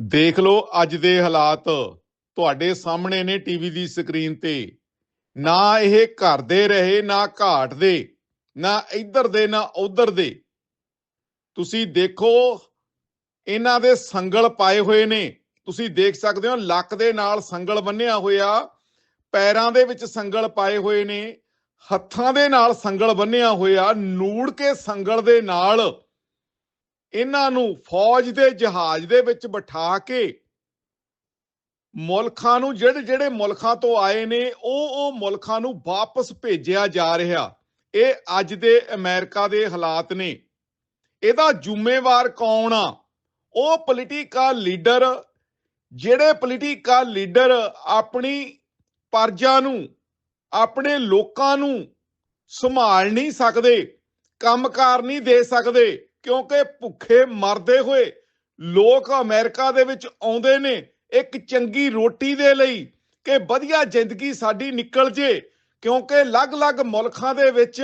ਦੇਖ ਲਓ ਅੱਜ ਦੇ ਹਾਲਾਤ। ਤੁਹਾਡੇ ਸਾਹਮਣੇ ਨੇ ਟੀਵੀ ਦੀ ਸਕਰੀਨ ਤੇ। ਨਾ ਇਹ ਘਰ ਦੇ ਰਹੇ, ਨਾ ਘਾਟ ਦੇ, ਨਾ ਇੱਧਰ ਦੇ, ਨਾ ਉੱਧਰ ਦੇ। ਤੁਸੀਂ ਦੇਖੋ, ਇਹਨਾਂ ਦੇ ਸੰਗਲ ਪਾਏ ਹੋਏ ਨੇ। ਤੁਸੀਂ ਦੇਖ ਸਕਦੇ ਹੋ, ਲੱਕ ਦੇ ਨਾਲ ਸੰਗਲ ਬੰਨਿਆ ਹੋਇਆ। ਪੈਰਾਂ ਦੇ ਵਿੱਚ ਸੰਗਲ ਪਾਏ ਹੋਏ ਨੇ। ਹੱਥਾਂ ਦੇ ਨਾਲ ਸੰਗਲ ਬੰਨਿਆ ਹੋਇਆ। ਨੂੜ ਕੇ ਸੰਗਲ ਦੇ ਨਾਲ ਇਹਨਾਂ ਨੂੰ ਫੌਜ ਦੇ ਜਹਾਜ਼ ਦੇ ਵਿੱਚ ਬਿਠਾ ਕੇ ਮੁਲਕਾਂ ਨੂੰ, ਜਿਹੜੇ ਜਿਹੜੇ ਮੁਲਕਾਂ ਤੋਂ ਆਏ ਨੇ, ਉਹ ਉਹ ਮੁਲਕਾਂ ਨੂੰ ਵਾਪਸ ਭੇਜਿਆ ਜਾ ਰਿਹਾ। ਇਹ ਅੱਜ ਦੇ ਅਮਰੀਕਾ ਦੇ ਹਾਲਾਤ ਨੇ। ਇਹਦਾ ਜ਼ਿੰਮੇਵਾਰ ਕੌਣ ਆ? ਉਹ ਪੋਲੀਟੀਕਲ ਲੀਡਰ ਜਿਹੜੇ ਪੋਲੀਟੀਕਲ ਲੀਡਰ ਆਪਣੀ ਪਰਜਾ ਨੂੰ, ਆਪਣੇ ਲੋਕਾਂ ਨੂੰ ਸੰਭਾਲ ਨਹੀਂ ਸਕਦੇ, ਕੰਮਕਾਰ ਨਹੀਂ ਦੇ ਸਕਦੇ ਕਿਉਂਕਿ ਭੁੱਖੇ ਮਰਦੇ ਹੋਏ ਲੋਕ ਅਮਰੀਕਾ ਦੇ ਵਿੱਚ ਆਉਂਦੇ ਨੇ, ਇੱਕ ਚੰਗੀ ਰੋਟੀ ਦੇ ਲਈ ਕਿ ਵਧੀਆ ਜ਼ਿੰਦਗੀ ਸਾਡੀ ਨਿਕਲ ਜੇ, ਕਿਉਂਕਿ ਅਲੱਗ-ਅਲੱਗ ਮੁਲਕਾਂ ਦੇ ਵਿੱਚ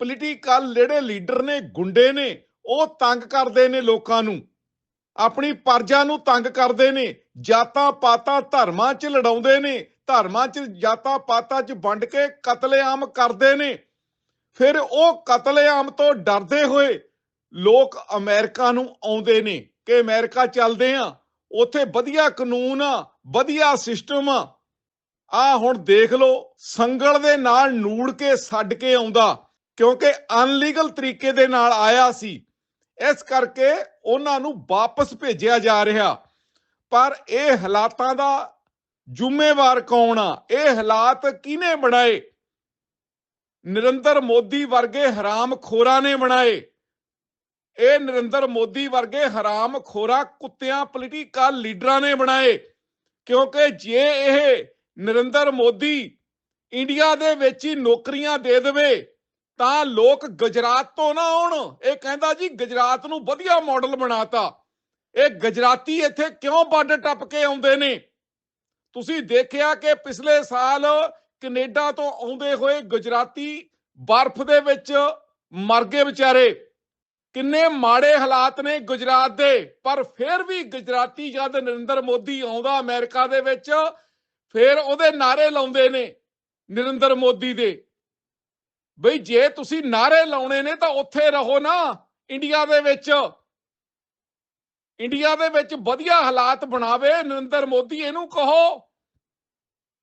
ਪੋਲੀਟੀਕਲ ਜਿਹੜੇ ਲੀਡਰ ਨੇ, ਗੁੰਡੇ ਨੇ, ਉਹ ਤੰਗ ਕਰਦੇ ਨੇ ਲੋਕਾਂ ਨੂੰ। ਆਪਣੀ ਪਰਜਾ ਨੂੰ ਤੰਗ ਕਰਦੇ ਨੇ, ਜਾਤਾਂ ਪਾਤਾਂ ਧਰਮਾਂ 'ਚ ਲੜਾਉਂਦੇ ਨੇ, ਧਰਮਾਂ 'ਚ ਜਾਤਾਂ ਪਾਤਾਂ 'ਚ ਵੰਡ ਕੇ ਕਤਲੇਆਮ ਕਰਦੇ ਨੇ। ਫਿਰ ਉਹ ਕਤਲੇਆਮ ਤੋਂ ਡਰਦੇ ਹੋਏ ਲੋਕ ਅਮਰੀਕਾ ਨੂੰ ਆਉਂਦੇ ਨੇ ਕਿ ਅਮਰੀਕਾ ਚੱਲਦੇ ਆ, ਉੱਥੇ ਵਧੀਆ ਕਾਨੂੰਨ ਆ, ਵਧੀਆ ਸਿਸਟਮ ਆ। ਆ ਹੁਣ ਦੇਖ ਲਓ, ਸੰਗਲ ਦੇ ਨਾਲ ਨੂੜ ਕੇ ਛੱਡ ਕੇ ਆਉਂਦਾ, ਕਿਉਂਕਿ ਅਨਲੀਗਲ ਤਰੀਕੇ ਦੇ ਨਾਲ ਆਇਆ ਸੀ। ਇਸ ਕਰਕੇ ਉਹਨਾਂ ਨੂੰ ਵਾਪਸ ਭੇਜਿਆ ਜਾ ਰਿਹਾ। ਪਰ ਇਹ ਹਾਲਾਤਾਂ ਦਾ ਜ਼ਿੰਮੇਵਾਰ ਕੌਣ ਆ? ਇਹ ਹਾਲਾਤ ਕਿਹਨੇ ਬਣਾਏ? ਨਰਿੰਦਰ ਮੋਦੀ ਵਰਗੇ ਹਰਾਮ ਖੋਰਾਂ ਨੇ ਬਣਾਏ। ਇਹ ਨਰਿੰਦਰ ਮੋਦੀ ਵਰਗੇ ਹਰਾਮ ਖੋਰਾ ਕੁੱਤਿਆਂ ਪੋਲੀਟੀਕਲ ਲੀਡਰਾਂ ਨੇ ਬਣਾਏ। ਕਿਉਂਕਿ ਜੇ ਇਹ ਨਰਿੰਦਰ ਮੋਦੀ ਇੰਡੀਆ ਦੇ ਵਿੱਚ ਹੀ ਨੌਕਰੀਆਂ ਦੇ ਦੇਵੇ, ਤਾਂ ਲੋਕ ਗੁਜਰਾਤ ਤੋਂ ਨਾ ਆਉਣ। ਇਹ ਕਹਿੰਦਾ ਜੀ, ਗੁਜਰਾਤ ਨੂੰ ਵਧੀਆ ਮਾਡਲ ਬਣਾਤਾ। ਇਹ ਗੁਜਰਾਤੀ ਇੱਥੇ ਕਿਉਂ ਬਾਰਡਰ ਟੱਪ ਕੇ ਆਉਂਦੇ ਨੇ? ਤੁਸੀਂ ਦੇਖਿਆ ਕਿ ਪਿਛਲੇ ਸਾਲ ਕੈਨੇਡਾ ਤੋਂ ਆਉਂਦੇ ਹੋਏ ਗੁਜਰਾਤੀ ਬਰਫ਼ ਦੇ ਵਿੱਚ ਮਰ ਗਏ ਵਿਚਾਰੇ। ਕਿੰਨੇ ਮਾੜੇ ਹਾਲਾਤ ਨੇ ਗੁਜਰਾਤ ਦੇ, ਪਰ ਫਿਰ ਵੀ ਗੁਜਰਾਤੀ ਜਦ ਨਰਿੰਦਰ ਮੋਦੀ ਆਉਂਦਾ ਅਮਰੀਕਾ ਦੇ ਵਿੱਚ, ਫਿਰ ਉਹਦੇ ਨਾਰੇ ਲਾਉਂਦੇ ਨੇ ਨਰਿੰਦਰ ਮੋਦੀ ਦੇ। ਬਈ ਜੇ ਤੁਸੀਂ ਨਾਰੇ ਲਾਉਣੇ ਨੇ ਤਾਂ ਉੱਥੇ ਰਹੋ ਨਾ, ਇੰਡੀਆ ਦੇ ਵਿੱਚ। ਇੰਡੀਆ ਦੇ ਵਿੱਚ ਵਧੀਆ ਹਾਲਾਤ ਬਣਾਵੇ, ਨਰਿੰਦਰ ਮੋਦੀ, ਇਹਨੂੰ ਕਹੋ।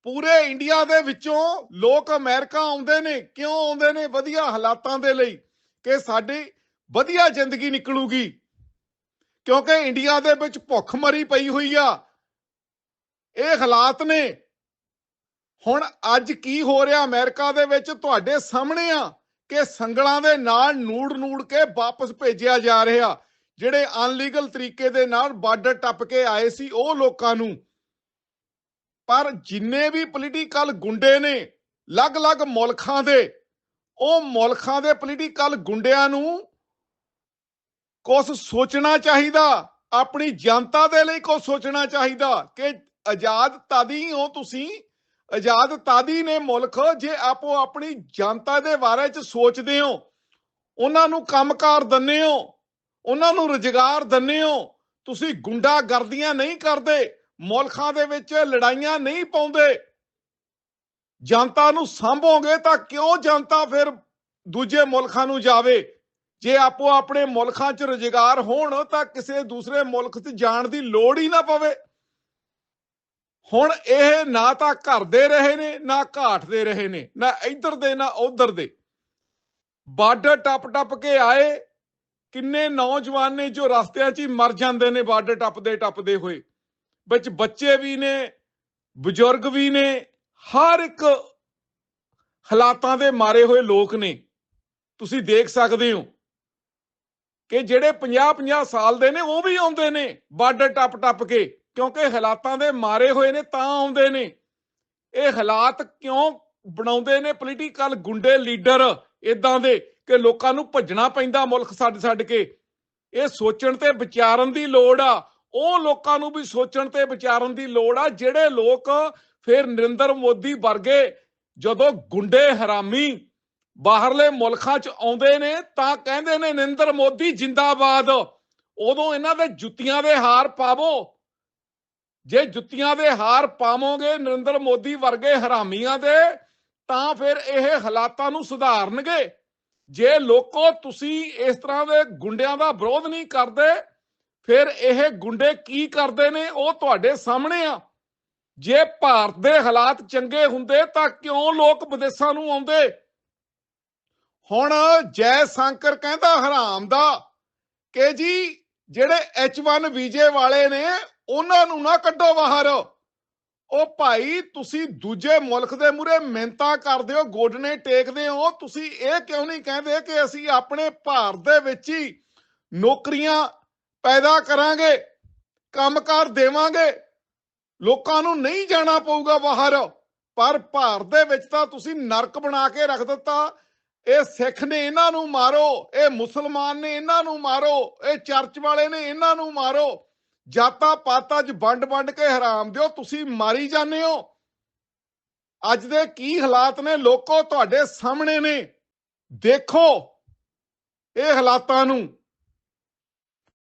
ਪੂਰੇ ਇੰਡੀਆ ਦੇ ਵਿੱਚੋਂ ਲੋਕ ਅਮਰੀਕਾ ਆਉਂਦੇ ਨੇ, ਕਿਉਂ ਆਉਂਦੇ ਨੇ? ਵਧੀਆ ਹਾਲਾਤਾਂ ਦੇ ਲਈ ਕਿ ਸਾਡੀ ਵਧੀਆ ਜ਼ਿੰਦਗੀ ਨਿਕਲੂਗੀ। ਕਿਉਂਕਿ ਇੰਡੀਆ ਦੇ ਵਿੱਚ ਭੁੱਖ ਮਰੀ ਪਈ ਹੋਈ ਆ। ਇਹ ਹਾਲਾਤ ਨੇ। ਹੁਣ ਅੱਜ ਕੀ ਹੋ ਰਿਹਾ ਅਮਰੀਕਾ ਦੇ ਵਿੱਚ? ਤੁਹਾਡੇ ਸਾਹਮਣੇ ਆ ਕਿ ਸੰਗਲਾਂ ਦੇ ਨਾਲ ਨੂੜ ਨੂੜ ਕੇ ਵਾਪਸ ਭੇਜਿਆ ਜਾ ਰਿਹਾ। ਜਿਹੜੇ ਅਨਲੀਗਲ ਤਰੀਕੇ ਦੇ ਨਾਲ ਬਾਰਡਰ ਟੱਪ ਕੇ ਆਏ ਸੀ, ਉਹ ਲੋਕਾਂ ਨੂੰ। ਪਰ ਜਿੰਨੇ ਵੀ ਪੋਲੀਟੀਕਲ ਗੁੰਡੇ ਨੇ, ਅਲੱਗ-ਅਲੱਗ ਮੁਲਕਾਂ ਦੇ, ਉਹ ਮੁਲਕਾਂ ਦੇ ਪੋਲੀਟੀਕਲ ਗੁੰਡਿਆਂ ਨੂੰ ਕੁਝ ਸੋਚਣਾ ਚਾਹੀਦਾ, ਆਪਣੀ ਜਨਤਾ ਦੇ ਲਈ ਕੁਝ ਸੋਚਣਾ ਚਾਹੀਦਾ ਕਿ ਆਜ਼ਾਦ ਤਾਦੀ ਹੋ ਤੁਸੀਂ। ਆਜ਼ਾਦ ਤਾਦੀ ਨੇ ਮੁਲਕ ਜੇ ਆਪੋ ਆਪਣੀ ਜਨਤਾ ਦੇ ਬਾਰੇ ਚ ਸੋਚਦੇ ਹੋ, ਉਹਨਾਂ ਨੂੰ ਕੰਮਕਾਰ ਦਿੰਨੇ ਹੋ, ਉਹਨਾਂ ਨੂੰ ਰੁਜ਼ਗਾਰ ਦਿੰਨੇ ਹੋ, ਤੁਸੀਂ ਗੁੰਡਾਗਰਦੀਆਂ ਨਹੀਂ ਕਰਦੇ, ਮੁਲਕਾਂ ਦੇ ਵਿੱਚ ਲੜਾਈਆਂ ਨਹੀਂ ਪਾਉਂਦੇ। ਜਨਤਾ ਨੂੰ ਸੰਭੋਗੇ ਤਾਂ ਕਿਉਂ ਜਨਤਾ ਫਿਰ ਦੂਜੇ ਮੁਲਕਾਂ ਨੂੰ ਜਾਵੇ? ਜੇ ਆਪੋ ਆਪਣੇ ਮੁਲਕਾਂ 'ਚ ਰੁਜ਼ਗਾਰ ਹੋਣ, ਤਾਂ ਕਿਸੇ ਦੂਸਰੇ ਮੁਲਕ 'ਚ ਜਾਣ ਦੀ ਲੋੜ ਹੀ ਨਾ ਪਵੇ। ਹੁਣ ਇਹ ਨਾ ਤਾਂ ਘਰ ਦੇ ਰਹੇ ਨੇ, ਨਾ ਘਾਟ ਦੇ ਰਹੇ ਨੇ, ਨਾ ਇੱਧਰ ਦੇ, ਨਾ ਉੱਧਰ ਦੇ। ਬਾਰਡਰ ਟੱਪ ਟੱਪ ਕੇ ਆਏ, ਕਿੰਨੇ ਨੌਜਵਾਨ ਨੇ ਜੋ ਰਸਤਿਆਂ 'ਚ ਹੀ ਮਰ ਜਾਂਦੇ ਨੇ ਬਾਰਡਰ ਟੱਪਦੇ ਟੱਪਦੇ ਹੋਏ। ਵਿੱਚ ਬੱਚੇ ਵੀ ਨੇ, ਬਜ਼ੁਰਗ ਵੀ ਨੇ, ਹਰ ਇੱਕ ਹਾਲਾਤਾਂ ਦੇ ਮਾਰੇ ਹੋਏ ਲੋਕ ਨੇ। ਤੁਸੀਂ ਦੇਖ ਸਕਦੇ ਹੋ। ਕਿ ਜਿਹੜੇ 50-50 ਸਾਲ ਦੇ ਨੇ, ਉਹ ਵੀ ਆਉਂਦੇ ਨੇ ਬਾਰਡਰ ਟੱਪ ਟੱਪ ਕੇ। ਕਿਉਂਕਿ ਹਾਲਾਤਾਂ ਦੇ ਮਾਰੇ ਹੋਏ ਨੇ, ਤਾਂ ਆਉਂਦੇ ਨੇ। ਇਹ ਹਾਲਾਤ ਕਿਉਂ ਬਣਾਉਂਦੇ ਨੇ ਪੋਲੀਟੀਕਲ ਗੁੰਡੇ ਲੀਡਰ ਇਦਾਂ ਦੇ ਕਿ ਲੋਕਾਂ ਨੂੰ ਭੱਜਣਾ ਪੈਂਦਾ ਮੁਲਕ ਛੱਡ ਛੱਡ ਕੇ? ਇਹ ਸੋਚਣ ਤੇ ਵਿਚਾਰਨ ਦੀ ਲੋੜ ਆ। ਉਹ ਲੋਕਾਂ ਨੂੰ ਵੀ ਸੋਚਣ ਤੇ ਵਿਚਾਰਨ ਦੀ ਲੋੜ ਆ, ਜਿਹੜੇ ਲੋਕ ਫਿਰ ਨਰਿੰਦਰ ਮੋਦੀ ਵਰਗੇ ਜਦੋਂ ਗੁੰਡੇ ਹਰਾਮੀ ਬਾਹਰਲੇ ਮੁਲਕਾਂ 'ਚ ਆਉਂਦੇ ਨੇ ਤਾਂ ਕਹਿੰਦੇ ਨੇ ਨਰਿੰਦਰ ਮੋਦੀ ਜਿੰਦਾਬਾਦ। ਉਦੋਂ ਇਹਨਾਂ ਦੇ ਜੁੱਤੀਆਂ ਦੇ ਹਾਰ ਪਾਵੋ। ਜੇ ਜੁੱਤੀਆਂ ਦੇ ਹਾਰ ਪਾਵੋਗੇ ਨਰਿੰਦਰ ਮੋਦੀ ਵਰਗੇ ਹਰਾਮੀਆਂ ਦੇ, ਤਾਂ ਫਿਰ ਇਹ ਹਾਲਾਤਾਂ ਨੂੰ ਸੁਧਾਰਨਗੇ। ਜੇ ਲੋਕੋ ਤੁਸੀਂ ਇਸ ਤਰ੍ਹਾਂ ਦੇ ਗੁੰਡਿਆਂ ਦਾ ਵਿਰੋਧ ਨਹੀਂ ਕਰਦੇ, ਫਿਰ ਇਹ ਗੁੰਡੇ ਕੀ ਕਰਦੇ ਨੇ ਉਹ ਤੁਹਾਡੇ ਸਾਹਮਣੇ ਆ। ਜੇ ਭਾਰਤ ਦੇ ਹਾਲਾਤ ਚੰਗੇ ਹੁੰਦੇ ਤਾਂ ਕਿਉਂ ਲੋਕ ਵਿਦੇਸ਼ਾਂ ਨੂੰ ਆਉਂਦੇ? ਹੁਣ ਜੈ ਸ਼ੰਕਰ ਕਹਿੰਦਾ ਹਰਾਮ ਦਾ ਕਿ ਜੀ ਜਿਹੜੇ H1 ਵੀਜ਼ੇ ਵਾਲੇ ਨੇ, ਉਹਨਾਂ ਨੂੰ ਨਾ ਕੱਢੋ ਬਾਹਰ। ਉਹ ਭਾਈ, ਤੁਸੀਂ ਦੂਜੇ ਮੁਲਕ ਦੇ ਮੂਰੇ ਮਿਹਨਤਾਂ ਕਰਦੇ ਹੋ ਗੋਡਨੇ ਟੇਕਦੇ ਹੋ, ਤੁਸੀਂ ਇਹ ਕਿਉਂ ਨਹੀਂ ਕਹਿੰਦੇ ਕਿ ਅਸੀਂ ਆਪਣੇ ਭਾਰਤ ਦੇ ਵਿੱਚ ਹੀ ਨੌਕਰੀਆਂ ਪੈਦਾ ਕਰਾਂਗੇ, ਕੰਮਕਾਰ ਦੇਵਾਂਗੇ? ਲੋਕਾਂ ਨੂੰ ਨਹੀਂ ਜਾਣਾ ਪਊਗਾ ਬਾਹਰ, ਪਰ ਭਾਰਤ ਦੇ ਵਿੱਚ ਤਾਂ ਤੁਸੀਂ ਨਰਕ ਬਣਾ ਕੇ ਰੱਖ ਦਿੱਤਾ। ਇਹ ਸਿੱਖ ਨੇ ਇਹਨਾਂ ਨੂੰ ਮਾਰੋ, ਇਹ ਮੁਸਲਮਾਨ ਨੇ ਇਹਨਾਂ ਨੂੰ ਮਾਰੋ, ਇਹ ਚਰਚ ਵਾਲੇ ਨੇ ਇਹਨਾਂ ਨੂੰ ਮਾਰੋ। ਜਾਤਾਂ ਪਾਤਾਂ 'ਚ ਵੰਡ ਵੰਡ ਕੇ ਹਰਾਮ ਦਿਓ, ਤੁਸੀਂ ਮਾਰੀ ਜਾਂਦੇ ਹੋ। ਅੱਜ ਦੇ ਕੀ ਹਾਲਾਤ ਨੇ ਲੋਕੋ ਤੁਹਾਡੇ ਸਾਹਮਣੇ ਨੇ। ਦੇਖੋ ਇਹ ਹਾਲਾਤਾਂ ਨੂੰ।